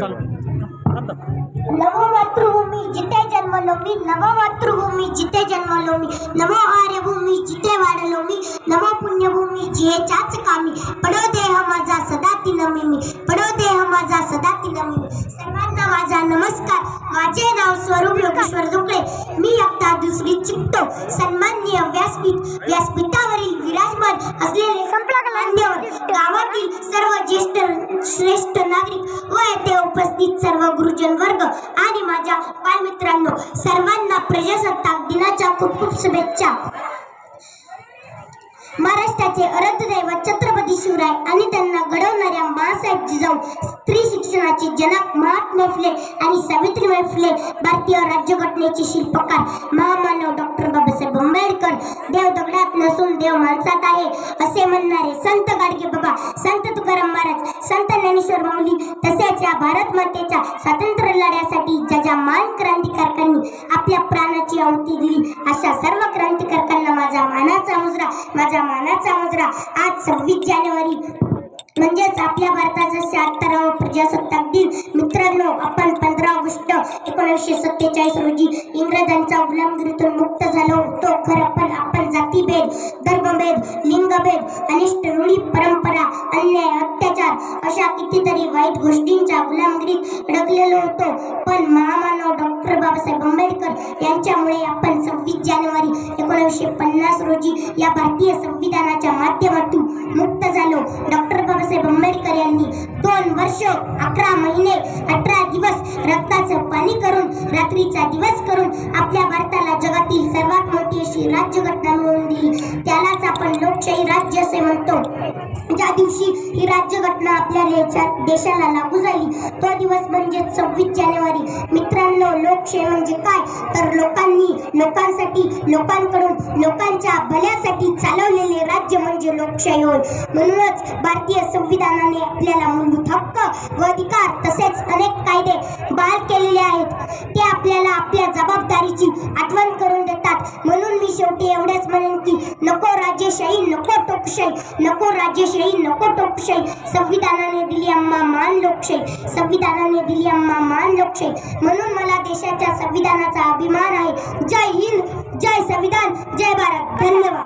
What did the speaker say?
चालू नमो मातृभूमी जिथे जन्मलो मी नमो मातृभूमी जिथे जन्मलो मी नमो आर्यभूमी जिथे वाढलो मी नमो पुण्यभूमी जिहेच्याच कामी पडो देह माझा सदा तिनमी मी पडो देह माझा सदा तिनमी मी सर्वांना माझा नमस्कार. माझे नाव स्वरूप योगेश्वर दुकळे मी आता दुसरी चिकतो सन्माननीय व्यासपीठ व्यासपीठावरील विराजमान असलेले गावातील सर्व ज्येष्ठ श्रेष्ठ नागरिक व उपस्थित सर्व गुरुजन वर्ग आणि माझ्या बालमित्रांनो सर्वांना प्रजासत्ताक दिनाच्या खूप खूप शुभेच्छा. महाराष्ट्राचे आराध्यदैवत छत्रपती शिवराय आणि त्यांना घडवणाऱ्या मासाहेब जिजाऊ स्त्री शिक्षणाचे जनक महात्मा फुले आणि सावित्रीबाई फुले भारतीय राज्यघटनेचे शिल्पकार महामानव डॉक्टर बाबासाहेब आंबेडकर. देव दगडात नसून देव माणसात आहे असे म्हणणारे संत गाडगे बाबा संत तुकाराम महाराज संत ज्ञानेश्वर माऊली तसेच या भारत मातेच्या स्वातंत्र्य लढ्यासाठी ज्या ज्या मान क्रांतिकारकांनी आपल्या प्राणाची आहुती दिली. अशा सर्व क्रांतिकारकांना माझा मानाचा मुजरा माझा मानाचा मुजरा. आज सव्वीस जानेवारी म्हणजेच आपल्या भारताचा शहात्तरावा प्रजासत्ताक एकोणीसशे सत्तेचाळीस रोजी इंग्रजांच्या गुलामगिरीतून मुक्त झालो. होतो खरं पण आपण जातीभेद धर्मभेद लिंगभेद अनिष्ट रूढी परंपरा अन्याय अत्याचार अशा कितीतरी वाईट गोष्टींच्या गुलामगिरीत अडकलेलो होतो. पण महामानव डॉक्टर बाबासाहेब आंबेडकर यांच्यामुळे आपण सव्वीस जानेवारी एकोणीसशे पन्नास रोजी या भारत अकरा महिने अठरा दिवस रक्ताचं पाणी करून रात्रीचा दिवस करून आपल्या भारताला जगातील सर्वात मोठी अशी राज्यघटना मिळवून दिली. त्यालाच आपण लोकशाही राज्य असे म्हणतो. ज्या दिवशी ही राज्यघटना आपल्या देशाला लागू झाली तो दिवस म्हणजे सव्वीस जानेवारी. मित्रांनो लोकशाही म्हणजे काय? तर लोकांनी लोकांसाठी लोकांकडून लोकांच्या भल्यासाठी चालवलेले राज्य म्हणजे लोकशाही होय. म्हणूनच भारतीय संविधानाने आपल्याला मूलभूत हक्क व अधिकार तसेच अनेक कायदे बाल केलेले आहेत. ते आपल्याला आपल्या जबाबदारीची आठवण करून देतात. म्हणून मी शेवटी एवढेच म्हणेन की नको राज्यशाही नको टोकशाही नको राज्यशाही नको टोकशाही. संविधानाने दिली अम्मा मान लोकशाही. संविधानाने दिली अम्मा मान लोकशाही. म्हणून मला देशाच्या संविधानाचा अभिमान आहे. जय हिंद जय संविधान जय भारत. धन्यवाद.